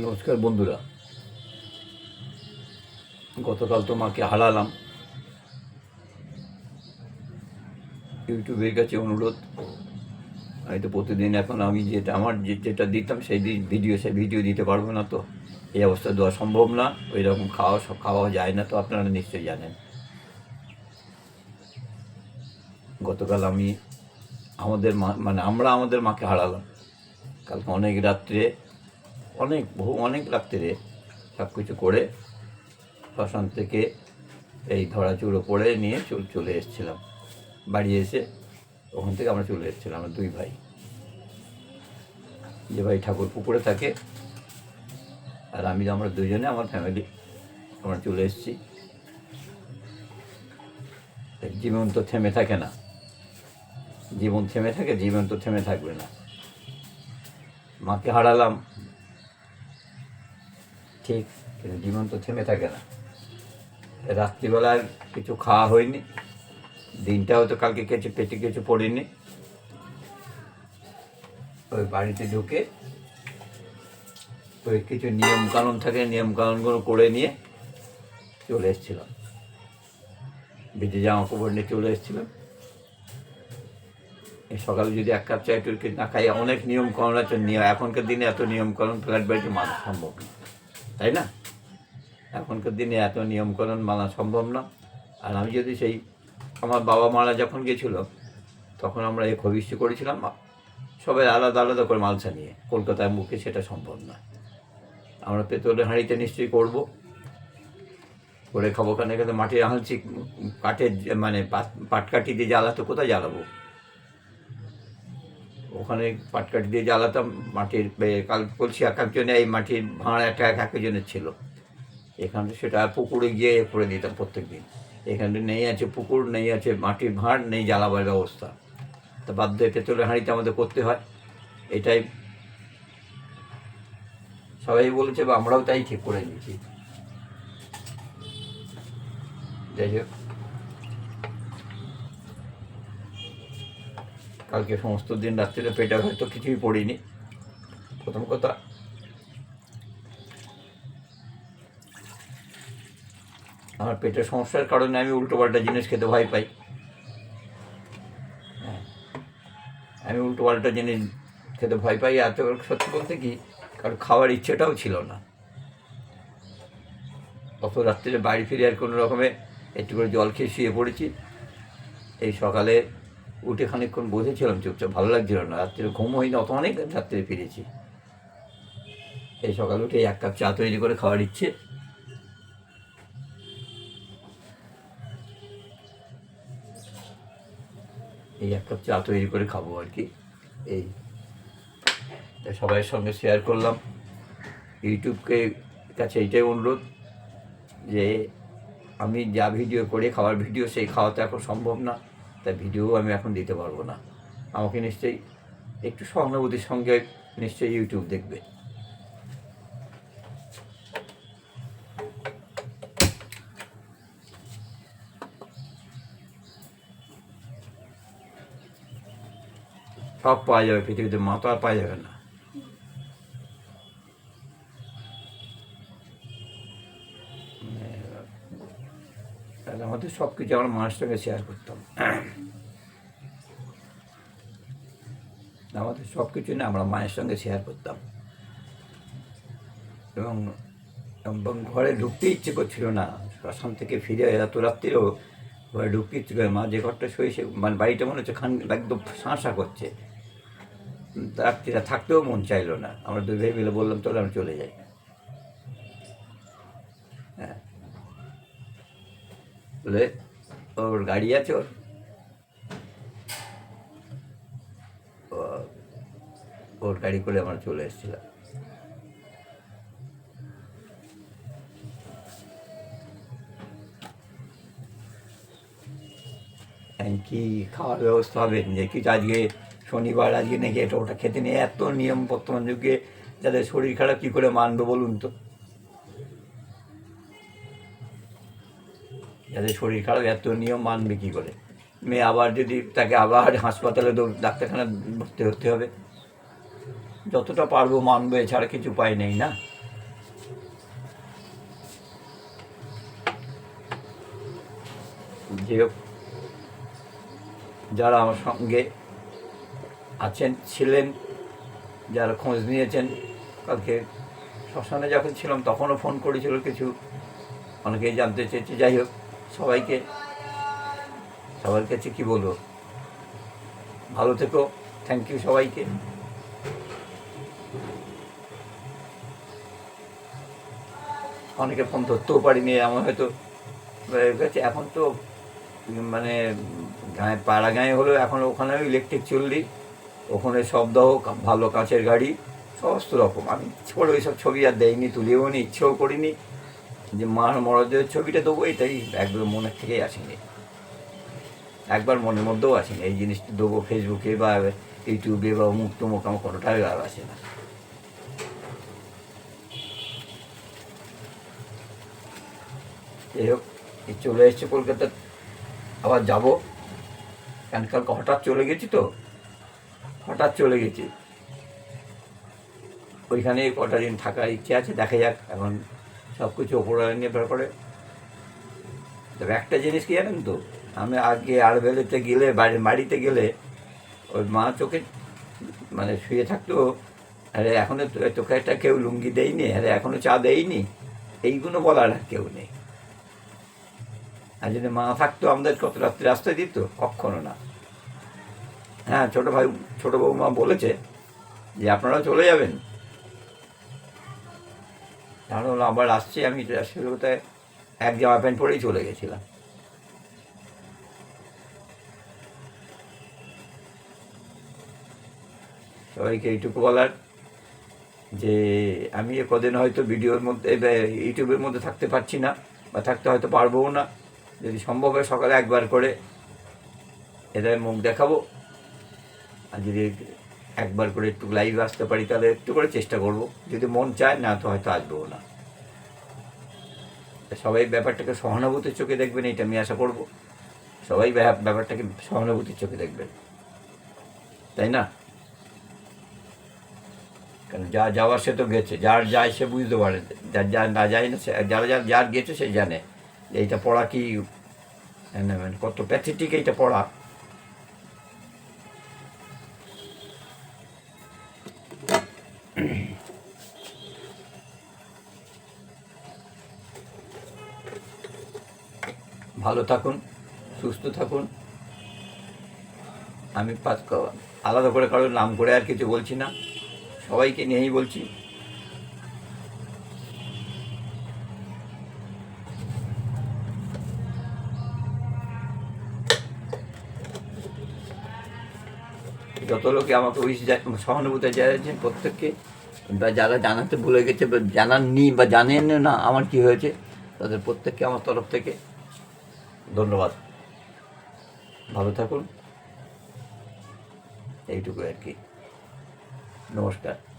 নমস্কার বন্ধুরা। গতকাল তো মাকে হারালাম। ইউটিউবের কাছে অনুরোধ আমি তো প্রতিদিন এখন আমি যেটা আমার যেটা দিতাম সেই ভিডিও সেই ভিডিও দিতে পারব না তো। এই অবস্থা দেওয়া সম্ভব না ওই রকম খাওয়া সব খাওয়া যায় না তো, আপনারা নিশ্চয়ই জানেন। গতকাল আমি আমাদের মা মানে আমরা আমাদের মাকে হারালাম। কালকে অনেক রাত্রে অনেক বহু অনেক রাত্রে সব কিছু করে শ্মশান থেকে এই ধরাচুরো পড়ে নিয়ে চলে এসেছিলাম। বাড়ি এসে ওখান থেকে আমরা চলে এসেছিলাম, আমরা দুই ভাই। যে ভাই ঠাকুর পুকুরে থাকে, আর আমি, আমরা দুজনে, আমার ফ্যামিলি আমরা চলে এসেছি। জীবন তো থেমে থাকে না। জীবন থেমে থাকে, জীবন তো থেমে থাকবে না। মাকে হারালাম ঠিক, কিন্তু জীবন তো থেমে থাকে না। রাত্রিবেলার কিছু খাওয়া হয়নি, দিনটাও তো কালকে কিছু পেটে কিছু পড়েনি। ওই বাড়িতে ঢুকে ওই কিছু নিয়ম কানুন থাকে নিয়ম কানুনগুলো করে নিয়ে চলে এসেছিলাম। ভিজে জামা কাপড় নিয়ে চলে এসেছিলাম। সকালে যদি এক কাপ চা একটু না খাই, অনেক নিয়ম কানুন আছে, নিয়ে এখনকার দিনে এত নিয়ম কানুন ফ্ল্যাট বাড়িতে মানা সম্ভব না। তাই না? এখনকার দিনে এত নিয়মকানুন মানা সম্ভব না। আর আমি যদি সেই আমার বাবা মারা যখন গেছিল, তখন আমরা এই ভবিষ্য করেছিলাম সবাই আলাদা আলাদা করে মালসা নিয়ে। কলকাতায় মুখে সেটা সম্ভব না। আমরা পেতলের হাঁড়িতে নিশ্চয়ই করব। করে খাব এখানে মাটির হাঁড়ছি কাঠের মানে পাট- পাটকাঠি দিয়ে জ্বালাতো, কোথায় জ্বালাবো? ওখানে পাটকাঠি দিয়ে জ্বালাতাম, মাটির কাল কলসি এক একজনে এই মাটির ভাঁড় একটা এক একজনের ছিল। এখানে সেটা পুকুরে গিয়ে করে দিতাম প্রত্যেক দিন এখানে নেই আছে পুকুর, নেই আছে মাটির ভাঁড়, নেই জ্বালাবার ব্যবস্থা। তা বাধ্য পেতলের হাঁড়িতে আমাদের করতে হয়। এটাই সবাই বলেছে, বা আমরাও তাই ঠিক করে নিয়েছি। যাই হোক। কালকে সমস্ত দিন রাত্রিতে পেটে হয়তো কিছুই পড়িনি। প্রথম কথা, আমার পেটের সমস্যার কারণে আমি উল্টো পাল্টা জিনিস খেতে ভয় পাই। হ্যাঁ। আমি উল্টো পাল্টা জিনিস খেতে ভয় পাই। এত সত্যি বলতে কি কারণ খাওয়ার ইচ্ছেটাও ছিল না। অত রাত্রিরে বাড়ি ফিরে আর কোনো রকমে একটু করে জল খেয়ে শুয়ে পড়েছি। এই সকালে উঠে খানিকক্ষণ বসেছিলাম, চুপচাপ ভালো লাগছিল না। রাত্রে ঘুম হয়নি, অত অনেক রাত্রে ফিরেছি। এই সকালে উঠে এক কাপ চা তৈরি করে খাওয়ার ইচ্ছে। এই এক কাপ চা তৈরি করে খাব আর কি। এই সবাইয়ের সঙ্গে শেয়ার করলাম। ইউটিউবকে কাছে এইটাই অনুরোধ যে, আমি যা ভিডিও করে, খাওয়ার ভিডিও সেই খাওয়া তো এখন সম্ভব না। তাই ভিডিও আমি এখন দিতে পারব না। আমাকে নিশ্চয়ই একটু সহানুভূতির সঙ্গে নিশ্চয়ই ইউটিউব দেখবে। সব পাওয়া যাবে, পৃথিবীতে মা তো আর পাওয়া যাবে না। তাহলে আমাদের সব কিছু আমার সঙ্গে শেয়ার করতাম। আমাদের সব কিছু না আমরা মায়ের সঙ্গে শেয়ার করতাম। এবং এবং ঘরে ঢুকতে ইচ্ছে করছিল না। শ্মশান থেকে ফিরে এত রাত্রিরেও ঘরে ঢুকতে ইচ্ছে করে মা যে ঘরটা শুয়ে সে মানে বাড়িটা মনে হচ্ছে খান একদম শাঁসা করছে। উম, রাত্রিটা থাকতেও মন চাইলো না। আমরা দুই ভাই মিলে বললাম চলে আমরা চলে যাই। বলে ওর গাড়ি আছে ওর? ওর গাড়ি করে আমরা চলে এসেছিলাম। কি খাওয়ার ব্যবস্থা হবে? যে কিছু আজকে শনিবার, আজকে নাকি এটা ওটা খেতে নিয়ে এত নিয়ম বর্তমান যুগে যাদের শরীর খারাপ, কী করে মানবে বলুন তো? যাদের শরীর খারাপ, এত নিয়ম মানবে কী করে? মেয়ে আবার যদি তাকে আবার হাসপাতালে ডাক্তারখানা ভর্তি হতে হবে। যতটা পারব মানবো, এছাড়া কিছু উপায় নেই না? যে যারা আমার সঙ্গে আছেন, ছিলেন, যারা খোঁজ নিয়েছেন, কালকে শ্মশানে যখন ছিলাম, তখনও ফোন করেছিল কিছু। অনেকেই জানতে চেয়েছে। যাই হোক সবাইকে, সবার কাছে কি বলব? ভালো থেকো থ্যাংক ইউ সবাইকে। অনেকে ফোন ধরতেও পারিনি আমার হয়তো হয়ে গেছে এখন তো মানে গায়ে, পাড়া গায়ে হলেও এখন ওখানে ইলেকট্রিক চললি, ওখানে শব্দ হোক ভালো কাঁচের গাড়ি, সমস্ত রকম। আমি ওইসব ছবি আর দেয়নি তুলিও নি, ইচ্ছেও করিনি। যে মার মরদের ছবিটা দেবো, এটাই একবার মনের থেকেই আসেনি। একবার মনের মধ্যেও আসেনি। এই জিনিসটা দেবো ফেসবুকে বা ইউটিউবে বা মুখ তুমুক আমার কোনোটাই আর আসে না। যাই হোক চলে এসছে কলকাতা আবার যাব। কারণ কালকে হঠাৎ চলে গেছি তো। হঠাৎ চলে গেছি। ওইখানে কটা দিন থাকার ইচ্ছে আছে, দেখা যাক। এখন সব কিছু ওপরওয়ালা নির্ভর করে। তবে একটা জিনিস কি জানেন তো? আমি আগে আড়বেলেতে গেলে, বাড়ি বাড়িতে গেলে ওই মা চোখে মানে শুয়ে থাকতো, আরে এখনও তো- তোকে একটা কেউ লুঙ্গি দেয়নি, আরে এখনও চা দেয়নি, এইগুলো বলার আর কেউ নেই। আর যদি মা থাকতো, আমাদের কত রাত্রে রাস্তায় দিত? কখনো না। হ্যাঁ ছোটো ভাই, ছোট বৌমা বলেছে যে আপনারা চলে যাবেন? কারণ হলো আবার আসছি আমি কোথায় এক জামা প্যান্ট পরেই চলে গেছিলাম। সবাইকে এইটুকু বলার যে আমি কদিন হয়তো ভিডিওর মধ্যে ইউটিউবের মধ্যে থাকতে পারছি না, বা থাকতে হয়তো পারবও না। যদি সম্ভব হয় সকালে একবার করে এদের মুখ দেখাবো। আর যদি একবার করে একটু লাইভ আসতে পারি, তাহলে একটু করে চেষ্টা করব। যদি মন চায়, না তো হয়তো আসব না। সবাই ব্যাপারটাকে সহানুভূতির চোখে দেখবেন, এটা আমি আশা করব। সবাই ব্যাপ- ব্যাপারটাকে সহানুভূতির চোখে দেখবেন। তাই না? কারণ যা যাওয়ার সে তো গেছে, যার যায় সে বুঝতে পারে, যার যা না যায় না সে, যারা যার যার গেছে সে জানে এইটা পড়া কি মানে কত প্যাথেটিক এইটা পড়া। ভালো থাকুন, সুস্থ থাকুন। আমি পাঁচ- আলাদা করে কারোর নাম করে আর কিছু বলছি না। সবাইকে নিয়েই বলছি। যত লোকে আমাকে উইশ সহানুভূতি জানিয়েছেন প্রত্যেককে বা যারা জানাতে ভুলে গেছে বা জানাননি বা জানেন না আমার কি হয়েছে, তাদের প্রত্যেককে আমার তরফ থেকে ধন্যবাদ। ভালো থাকুন। এইটুকু আর কি। নমস্কার।